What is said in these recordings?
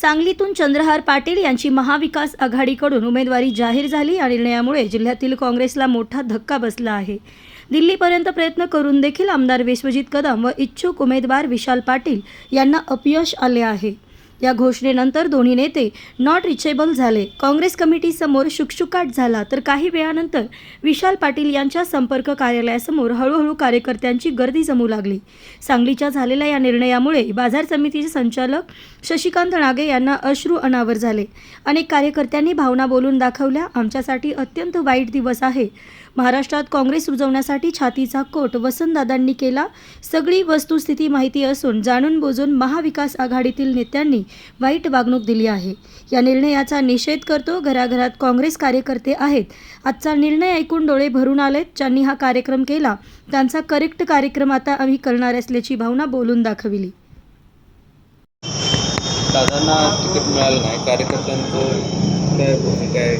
सांगलीतून चंद्रहार पाटील यांची महाविकास आघाडीकडून उमेदवारी जाहीर झाली या निर्णयामुळे जिल्ह्यातील काँग्रेसला मोठा धक्का बसला आहे. दिल्लीपर्यंत प्रयत्न करून देखील आमदार विश्वजित कदम व इच्छुक उमेदवार विशाल पाटील यांना अपयश आले आहे. या घोषणेनंतर दोन्ही नेते नॉट रिचेबल झाले. काँग्रेस कमिटीसमोर शुकशुकाट झाला. तर काही वेळानंतर विशाल पाटील यांच्या संपर्क कार्यालयासमोर हळूहळू कार्यकर्त्यांची गर्दी जमू लागली. सांगलीच्या झालेल्या या निर्णयामुळे बाजार समितीचे संचालक शशिकांत नागे यांना अश्रू अनावर झाले. अनेक कार्यकर्त्यांनी भावना बोलून दाखवल्या आमच्यासाठी अत्यंत वाईट दिवस आहे. महाराष्ट्रात काँग्रेस रुजवण्यासाठी छातीचा कोट वसंतदादांनी केला. सगळी वस्तुस्थिती माहिती असून जाणून बुजून महाविकास आघाडीतील नेत्यांनी वाईट वागणूक दिली आहे. या निर्णयाचा निषेध करतो घराघरात काँग्रेस कार्यकर्ते आहेत. आजचा निर्णय ऐकून डोळे भरून आलेत. ज्यांनी हा कार्यक्रम केला त्यांचा करेक्ट कार्यक्रम आता आम्ही करणार असल्याची भावना बोलून दाखविली. दादांना तिकीट मिळालं नाही. कार्यकर्त्यांचं काय भूमिका आहे?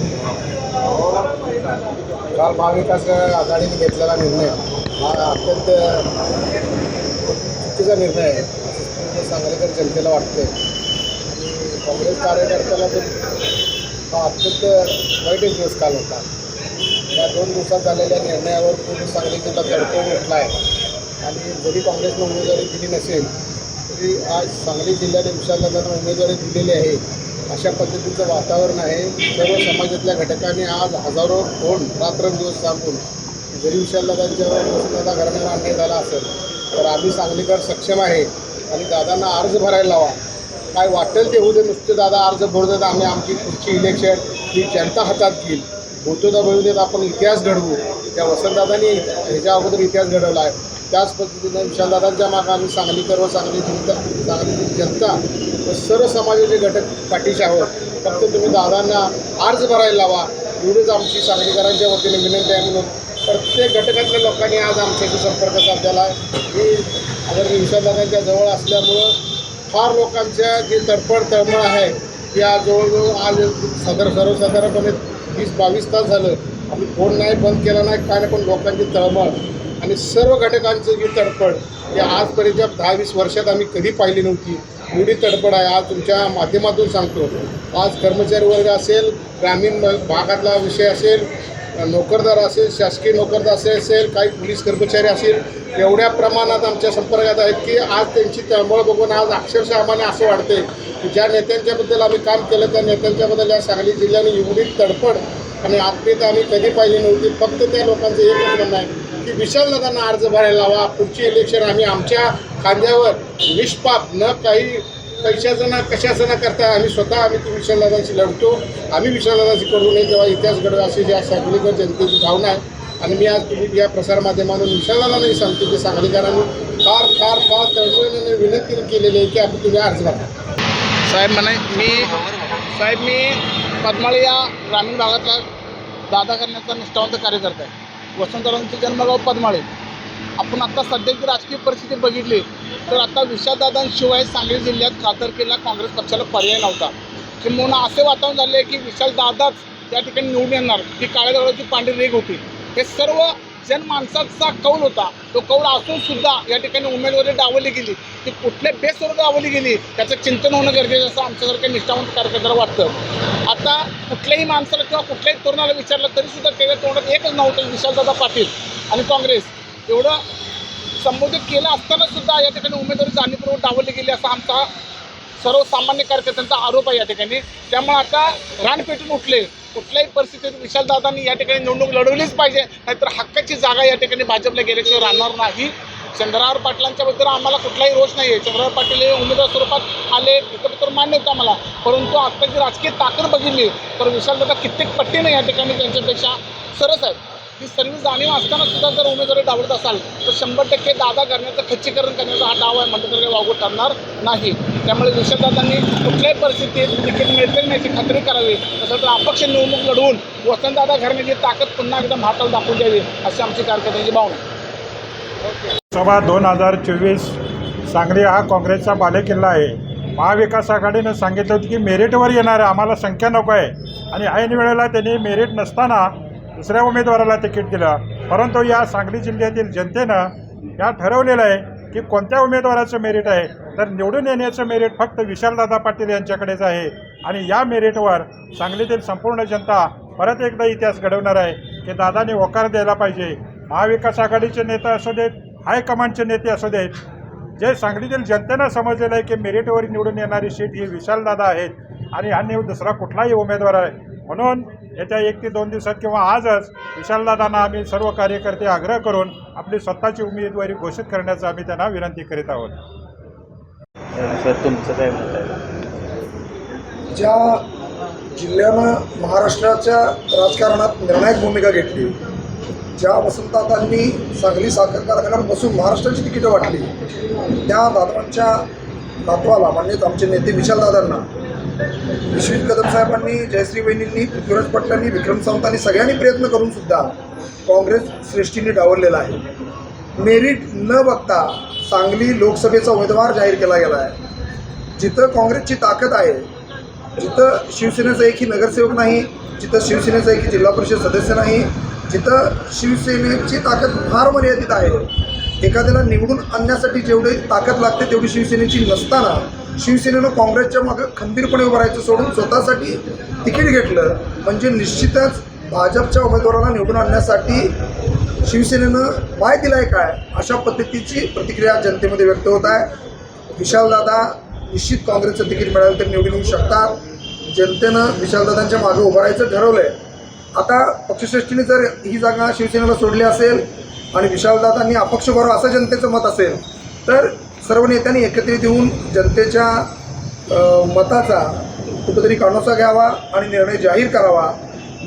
किंवा काल महाविकास आघाडीने घेतलेला निर्णय हा अत्यंत चुकीचा निर्णय आहे. असं सांगलीकर जनतेला वाटते काँग्रेस कार्यकर्त्याला तर हा अत्यंत एक दिवस काल होता. या दोन दिवसात झालेल्या निर्णयावर पूर्ण सांगली जिल्हा तडफडून उठला आहे आणि जरी काँग्रेसनं उमेदवारी दिली नसेल तरी आज सांगली जिल्ह्याने विशालदादांना उमेदवारी दिलेली आहे. अशा पद्धतीचं वातावरण आहे. सर्व समाजातल्या घटकांनी आज हजारो कोण रात्रंदिवस सांगून जरी विशालदादांच्यावर वसंतदादा घराण्यावर अन्याय झाला असेल तर आम्ही सांगलीकर सक्षम आहे आणि दादांना अर्ज भरायला लावा. काय वाटेल ते होऊ दे नुसते दादा अर्ज भरू देत आम्ही आमची पुढची इलेक्शन ही जनता हातात घेईल. भूतोदा भरू देत आपण इतिहास घडवू. त्या वसंतदादांनी ह्याच्या अगोदर इतिहास घडवला आहे. त्याच पद्धतीने विशालदादांच्या मागं आम्ही सांगलीकर व सांगली जनता सांगलीची जनता. व सर्व समाजाचे घटक पाठीशी आहोत. फक्त तुम्ही दादांना अर्ज भरायला लावा. एवढीच आमची सांगलीकरांच्या वतीने विनंती आहे म्हणून. प्रत्येक घटकातल्या लोकांनी आज आमच्याशी संपर्क साधलेला आहे. मी आदरणीय विशालदादांच्या जवळ असल्यामुळं फार लोकांच्या जी तडफड तळमळ आहे या आज जवळजवळ आज साधारण सर्वसाधारणपणे वीस बावीस तास झालं. आम्ही फोन नाही बंद केला नाही काय नाही पण लोकांची तळमळ आणि सर्व घटकांची जी तडफड ही आजपर्यंतच्या दहा वीस वर्षात आम्ही कधी पाहिली नव्हती. एवढी तडफड आहे. आज तुमच्या माध्यमातून सांगतो. आज कर्मचारी वर्ग असेल ग्रामीण भागातला विषय असेल नोकरदार असेल शासकीय नोकरदार असेल असेल काही पोलीस कर्मचारी असेल एवढ्या प्रमाणात आमच्या संपर्कात आहेत की आज त्यांची तळमळ बघून आज अक्षरशः आम्हाला असं वाटते की ज्या नेत्यांच्याबद्दल आम्ही काम केलं त्या नेत्यांच्याबद्दल या सांगली जिल्ह्याने एवढी तडफड आणि आत्मीयता आम्ही कधी पाहिली नव्हती. फक्त त्या लोकांचं एकच म्हणणं आहे की विशालदादांना अर्ज भरायला लावा. पुढची इलेक्शन आम्ही आमच्या खांद्यावर निष्पाप न काही पैशाचं ना कशाचं ना करता आम्ही स्वतः आम्ही ती विशालदादांशी लढतो. आम्ही विशालदादाशी करू नये तेव्हा इतिहास घडवा अशी जी सांगलीकर जनतेची भावना आहे. आणि मी आज तुम्ही या प्रसारमाध्यमातून विशालदादांनाही सांगतो की सांगलीकरांनी फार फार फार तळमळीने विनंती केलेली आहे की आपण तुम्ही अर्ज भरा. साहेब म्हणे मी साहेब मी पद्माळी या ग्रामीण भागातला दादा करण्याचा निष्ठावंत कार्यकर्ता आहे. वसंतरावांचं जन्मगाव पद्माळी. आपण आता सध्याची राजकीय परिस्थिती बघितली तर आता विशालदादांशिवाय सांगली जिल्ह्यात खासदारकीला काँग्रेस पक्षाला पर्याय नव्हता. किंबहुना असे वातावरण झाले की विशालदादाच त्या या ठिकाणी निवडून येणार. ती काळ्या दगडाची पांढरी रेग होती. हे सर्व जनमानसाचा कौल होता. तो कौल असून सुद्धा या ठिकाणी उमेदवारी डावली गेली. ती कुठल्या बेसवर डावली गेली त्याचं चिंतन होणं गरजेचं असं आमच्यासारख्या निष्ठावंत कार्यकर्त्याला वाटतं. आता कुठल्याही माणसाला किंवा कुठल्याही तरुणाला विचारलं तरी सुद्धा त्याच्या तोंडात एकच नव्हतं विशालदादा पाटील आणि काँग्रेस. एवढं संबोधित केलं असताना सुद्धा या ठिकाणी उमेदवारी जाणीवपूर्वक डावली गेली असा आमचा सर्वसामान्य कार्यकर्त्यांचा आरोप आहे या ठिकाणी. त्यामुळे आता रान पेटून उठले. कुठल्याही परिस्थितीत विशालदादांनी या ठिकाणी निवडणूक लढवलीच पाहिजे नाहीतर हक्काची जागा या ठिकाणी भाजपला गेल्याशिवाय राहणार नाही. चंद्रहार पाटलांच्या बद्दल आम्हाला कुठलाही रोष नाही आहे चंद्रहार पाटील हे उमेदवार स्वरूपात आले इतर तर मान्य होतं आम्हाला. परंतु आत्ताची राजकीय ताकद बघितली तर विशालदादा कित्येक पट्टीने या ठिकाणी त्यांच्यापेक्षा सरस आहेत. ही सर्व जाणीव असताना सुद्धा जर उमेदवारी डावडत असाल तर शंभर टक्के दादा करण्याचं खच्चीकरण करण्याचा हा डाव आहे. म्हटलं तर काही वागू ठरणार नाही. त्यामुळे विषयदादांनी कुठल्याही परिस्थितीत तिकीट मिळते नाही याची खात्री करावी. तसं तर अपक्ष निवडणूक लढवून वसंतदादा घरण्याची ताकद पुन्हा एकदा महाटाला दाखवून द्यावी अशी आमची कार्यकर्त्यांची भावना सभा दोन हजार चोवीस सांगली हा काँग्रेसचा बालेकिल्ला आहे. महाविकास आघाडीनं सांगितलं होतं की मेरिटवर येणार आहे आम्हाला संख्या नको आहे. आणि ऐन वेळेला त्यांनी मेरिट नसताना दुसऱ्या उमेदवाराला तिकीट दिलं. परंतु या सांगली जिल्ह्यातील जनतेनं या ठरवलेलं आहे की कोणत्या उमेदवाराचं मेरिट आहे तर निवडून येण्याचं मेरिट फक्त विशालदादा पाटील यांच्याकडेच आहे. आणि या मेरिटवर सांगलीतील संपूर्ण जनता परत एकदा इतिहास घडवणार आहे की दादाने होकार द्यायला पाहिजे. महाविकास आघाडीचे नेते असू देत हायकमांडचे नेते असू देत जे सांगलीतील जनतेनं समजलेलं आहे की मेरिटवर निवडून येणारी सीट ही विशालदादा आहेत. आणि हा निव दुसरा कुठलाही उमेदवार आहे म्हणून येत्या एक ते दोन दिवसात किंवा आजच विशालदादांना आम्ही सर्व कार्यकर्ते आग्रह करून आपली स्वतःची उमेदवारी घोषित करण्याचं आम्ही त्यांना विनंती करीत आहोत. सर तुमचं काय मत आहे? ज्या जिल्ह्यानं महाराष्ट्राच्या राजकारणात निर्णायक भूमिका घेतली ज्या वसंतदादांनी सांगली साखर कारखान्यावर बसून महाराष्ट्राची तिकीटं वाटली त्या दादांच्या नातवाला म्हणजेच आमचे नेते विशालदादांना विश्वित कदम साहेबांनी जयश्री वहिनींनी पृथ्वीराज पटलांनी विक्रम सावंतांनी सगळ्यांनी प्रयत्न करून सुद्धा काँग्रेस श्रेष्ठीने डावललेला आहे. मेरिट न बघता सांगली लोकसभेचा उमेदवार जाहीर केला गेला आहे. जिथं काँग्रेसची ताकद आहे जिथं शिवसेनेचा एकही नगरसेवक नाही जिथं शिवसेनेचा एकही जिल्हा परिषद सदस्य नाही जिथं शिवसेनेची ताकद फार मर्यादित आहे एखाद्याला निवडून आणण्यासाठी जेवढी ताकद लागते तेवढी शिवसेनेची नसताना शिवसेनेनं काँग्रेसच्या मागं खंबीरपणे उभं राहायचं सोडून स्वतःसाठी तिकीट घेतलं. म्हणजे निश्चितच भाजपच्या उमेदवाराला निवडून आणण्यासाठी शिवसेनेनं पाय दिलाय काय अशा पद्धतीची प्रतिक्रिया जनतेमध्ये व्यक्त होत आहे. विशालदादा निश्चित काँग्रेसचं तिकीट मिळालं तर निवडून येऊ शकतात. जनतेनं विशालदादांच्या मागं उभं राहायचं ठरवलं आहे आता पक्षश्रेष्ठीने जर ही जागा शिवसेनेला सोडली असेल आणि विशालदादांनी अपक्ष बरोबर असं जनतेचं मत असेल तर सर्व नेत्यांनी एकत्रित येऊन जनतेच्या मताचा कुठंतरी कानोसा घ्यावा आणि निर्णय जाहीर करावा.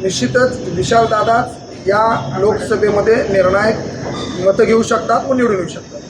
निश्चितच विशालदादाच या लोकसभेमध्ये निर्णायक मतं घेऊ शकतात व निवडून येऊ शकतात.